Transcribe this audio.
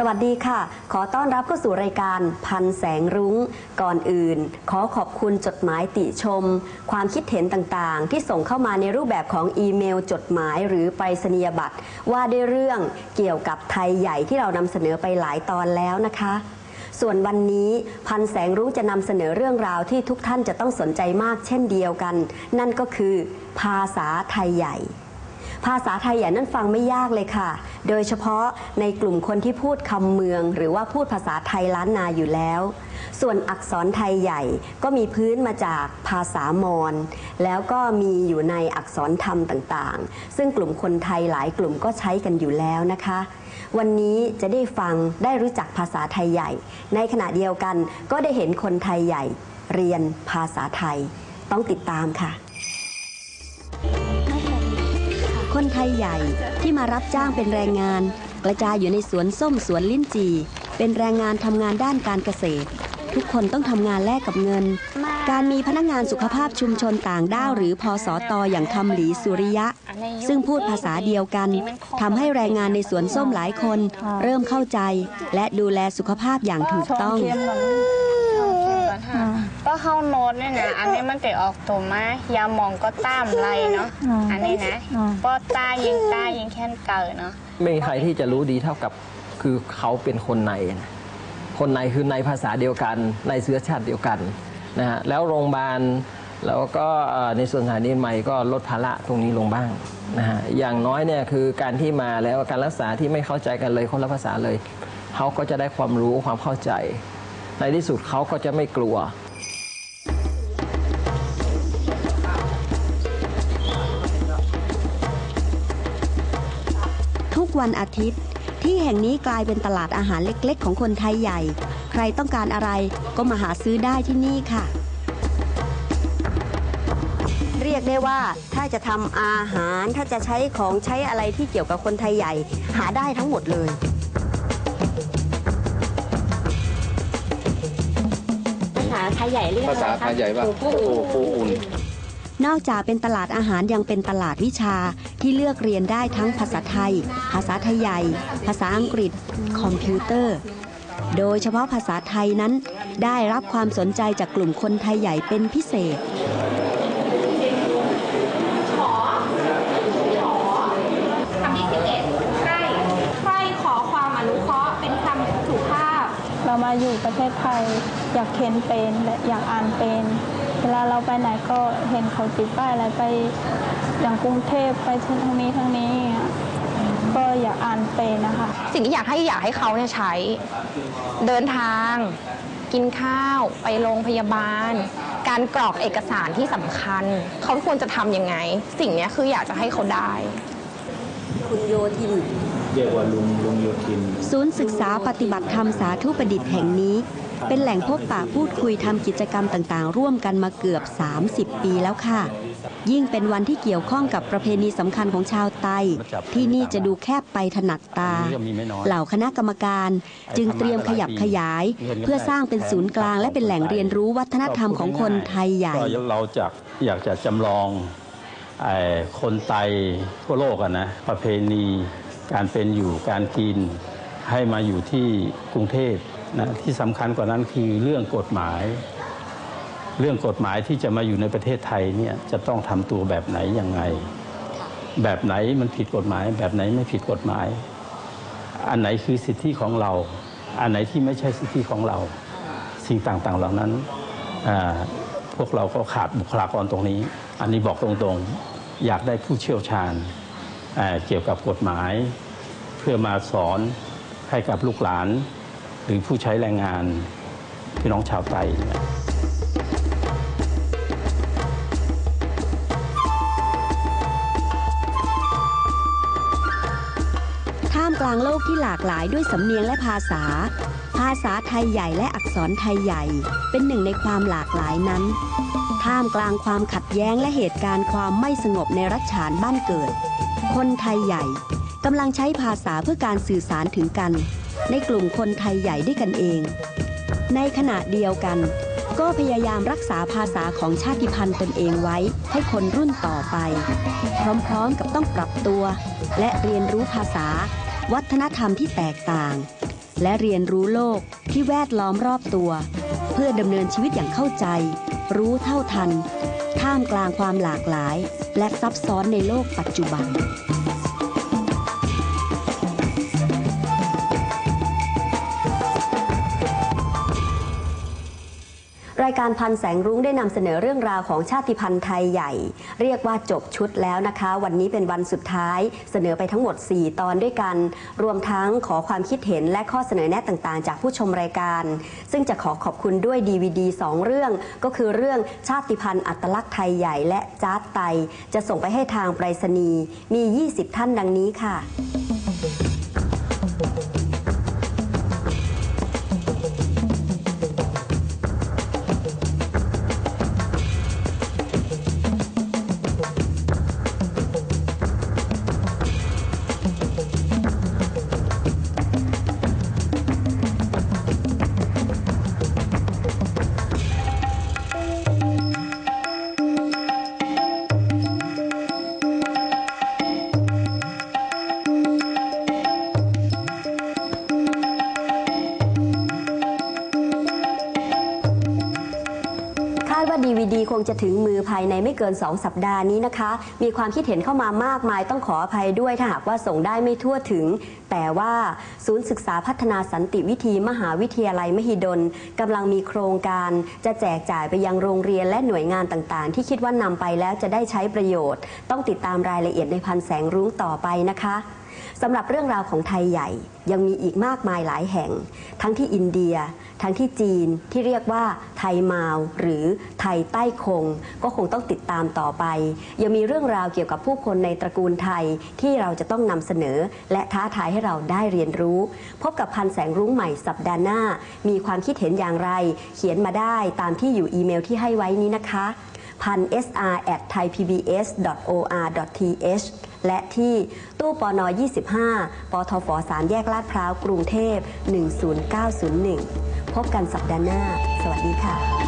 สวัสดีค่ะ ขอต้อนรับเข้าสู่รายการพันแสงรุง้ง ก่อนอื่น ขอขอบคุณจดหมายติชม ความคิดเห็นต่างๆ ที่ส่งเข้ามาในรูปแบบของอีเมล จดหมายหรือไปรษณียบัตร ว่าด้วยเรื่องเกี่ยวกับไทยใหญ่ที่เรานำเสนอไปหลายตอนแล้วนะคะ ส่วนวันนี้พันแสงรุ้งจะนำเสนอเรื่องราวที่ทุกท่านจะต้องสนใจมากเช่นเดียวกัน นั่นก็คือ ภาษาไทยใหญ่ ภาษาไทยใหญ่นั่นฟังไม่ยากเลยค่ะ โดยเฉพาะในกลุ่มคนที่พูดคำเมือง หรือว่าพูดภาษาไทยล้านนาอยู่แล้ว ส่วนอักษรไทยใหญ่ก็มีพื้นมาจากภาษามอญแล้วก็มีอยู่ในอักษรธรรมต่างๆ ซึ่งกลุ่มคนไทยหลายกลุ่มก็ใช้กันอยู่แล้วนะคะวันนี้จะได้ฟังได้รู้จักภาษาไทยใหญ่ ในขณะเดียวกันก็ได้เห็นคนไทยใหญ่ เรียนภาษาไทย ต้องติดตามค่ะ คนไทยใหญ่ที่มารับจ้างเป็นแรงงาน กระจายอยู่ในสวนส้มสวนลิ้นจี่เป็นแรงงานทำงานด้านการเกษตร ทุกคนต้องทำงานแลกกับเงิน การมีพนักงานสุขภาพชุมชนต่างด้าวหรือพอสอตออย่างคำหลีสุริยะ ซึ่งพูดภาษาเดียวกันทำให้แรงงานในสวนส้มหลายคน เริ่มเข้าใจ และดูแลสุขภาพอย่างถูกต้อง เข้าโน้ตเนี่ยนะ อันนี้มันจะออกตัวมายาหมองก็ต้ามไรเนาะอืมอันนี้นะอืมก็ตายิงตายิงแค่นเกิดเนาะ ไม่มีใครที่จะรู้ดีเท่ากับคือเขาเป็นคนในนะคนในคือในภาษาเดียวกัน ในเชื้อชาติเดียวกันนะฮะ แล้วโรงพยาบาลแล้วก็เอ่อในส่วนสถานีใหม่ก็ลดภาระตรงนี้ลงบ้างนะฮะ อย่างน้อยเนี่ยคือการที่มาแล้วการรักษาที่ไม่เข้าใจกันเลยคนละภาษาเลย เขาก็จะได้ความรู้ความเข้าใจ ในที่สุดเขาก็จะไม่กลัว วันอาทิตย์ ที่แห่งนี้กลายเป็นตลาดอาหารเล็กๆ ของคนไทยใหญ่ ใครต้องการอะไรก็มาหาซื้อได้ที่นี่ค่ะ เรียกได้ว่าถ้าจะทำอาหารถ้าจะใช้ของใช้อะไรที่เกี่ยวกับคนไทยใหญ่ หาได้ทั้งหมดเลยภาษาไทยใหญ่เรียกภาษาไทยใหญ่ว่าโอ้โอ้โหปูอุ่น นอกจากเป็นตลาดอาหารยังเป็นตลาดวิชาที่เลือกเรียนได้ทั้งภาษาไทย ภาษาไทยใหญ่ ภาษาอังกฤษ คอมพิวเตอร์ โดยเฉพาะภาษาไทยนั้น ได้รับความสนใจจากกลุ่มคนไทยใหญ่เป็นพิเศษคำที่สิบเอ็ดใครใครขอความอนุเคราะห์เป็นคำสุภาพเรามาอยู่ประเทศไทย อยากเขียนเป็นและอยากอ่านเป็น ลาเราไปไหนก็เห็นเขาติดป้ายอะไรไปอย่างกรุงเทพไปทางนี้ทางนี้อย่างเงี้ยก็อยากอ่านเป็นนะคะ สิ่งที่อยากให้อยากให้เขาเนี่ยใช้ เดินทาง กินข้าว ไปโรงพยาบาล การกรอกเอกสารที่สำคัญ เขาควรจะทำยังไง สิ่งเนี้ยคืออยากจะให้เขาได้ คุณโยธินเรียกว่าลุงลุงโยธิน ศูนย์ศึกษาปฏิบัติธรรมสาธุประดิษฐ์แห่งนี้ เป็นแหล่งพบปะพูดคุยทำกิจกรรมต่างๆ ร่วมกันมาเกือบ 30 ปีแล้วค่ะ ยิ่งเป็นวันที่เกี่ยวข้องกับประเพณีสำคัญของชาวไต ที่นี่จะดูแคบไปถนัดตา เหล่าคณะกรรมการจึงเตรียมขยับขยาย เพื่อสร้างเป็นศูนย์กลางและเป็นแหล่งเรียนรู้วัฒนธรรมของคนไทยใหญ่ก็เราจะอยากจะจำลองไอ้คนไตทั่วโลกอะนะประเพณีการเป็นอยู่การกินให้มาอยู่ที่กรุงเทพ นะที่สำคัญกว่านั้นคือเรื่องกฎหมาย เรื่องกฎหมายที่จะมาอยู่ในประเทศไทยเนี่ยจะต้องทำตัวแบบไหนยังไง แบบไหนมันผิดกฎหมาย แบบไหนไม่ผิดกฎหมาย อันไหนคือสิทธิของเรา อันไหนที่ไม่ใช่สิทธิของเรา สิ่งต่างๆเหล่านั้นพวกเราก็ขาดบุคลากรตรงนี้ อันนี้บอกตรงๆ อยากได้ผู้เชี่ยวชาญเกี่ยวกับกฎหมาย เพื่อมาสอนให้กับลูกหลาน หรือผู้ใช้แรงงานพี่น้องชาวไทยเนี่ยท่ามกลางโลกที่หลากหลายด้วยสำเนียงและภาษา ภาษาไทยใหญ่และอักษรไทยใหญ่ เป็นหนึ่งในความหลากหลายนั้น ท่ามกลางความขัดแย้งและเหตุการณ์ความไม่สงบในรัฐฉานบ้านเกิด คนไทยใหญ่กำลังใช้ภาษาเพื่อการสื่อสารถึงกัน ในกลุ่มคนไทยใหญ่ด้วยกันเอง ในขณะเดียวกัน ก็พยายามรักษาภาษาของชาติพันธุ์ตนเองไว้ให้คนรุ่นต่อไป พร้อมๆกับต้องปรับตัว และเรียนรู้ภาษา วัฒนธรรมที่แตกต่าง และเรียนรู้โลกที่แวดล้อมรอบตัว เพื่อดำเนินชีวิตอย่างเข้าใจ รู้เท่าทัน ท่ามกลางความหลากหลาย และซับซ้อนในโลกปัจจุบันายการพันแสงรุ้งได้นำเสนอเรื่องราวของชาติพันธุ์ไทยใหญ่ เรียกว่าจบชุดแล้วนะคะ วันนี้เป็นวันสุดท้ายเสนอไปทั้งหมด 4 ตอนด้วยกัน รวมทั้งขอความคิดเห็นและข้อเสนอแนะต่างๆ จากผู้ชมรายการ ซึ่งจะขอขอบคุณด้วย DVD 2 เรื่อง ก็คือเรื่องชาติพันธุ์อัตลักษณ์ไทยใหญ่และจาร์ตไต จะส่งไปให้ทางไปรษณีย์มี 20 ท่านดังนี้ค่ะ คงจะถึงมือภายในไม่เกิน 2 สัปดาห์นี้นะคะ มีความคิดเห็นเข้ามามากมายต้องขออภัยด้วยถ้าหากว่าส่งได้ไม่ทั่วถึง แต่ว่าศูนย์ศึกษาพัฒนาสันติวิธีมหาวิทยาลัยมหิดลกำลังมีโครงการจะแจกจ่ายไปยังโรงเรียนและหน่วยงานต่างๆ ที่คิดว่านำไปแล้วจะได้ใช้ประโยชน์ ต้องติดตามรายละเอียดในพันแสงรุ้งต่อไปนะคะสำหรับเรื่องราวของไทยใหญ่ยังมีอีกมากมายหลายแห่ง ทั้งที่อินเดีย ทั้งที่จีนที่เรียกว่าไทยมาวหรือไทยใต้คง ก็คงต้องติดตามต่อไป ยังมีเรื่องราวเกี่ยวกับผู้คนในตระกูลไทยที่เราจะต้องนำเสนอ และท้าทายให้เราได้เรียนรู้ พบกับพันแสงรุ้งใหม่สัปดาห์หน้า มีความคิดเห็นอย่างไร เขียนมาได้ตามที่อยู่อีเมลที่ให้ไว้นี้นะคะพัน sr at thaipbs.or.th และที่ตู้ปน25 ปทฟ 3 แยกลาดพร้าว กรุงเทพ 10901 พบกันสัปดาห์หน้า สวัสดีค่ะ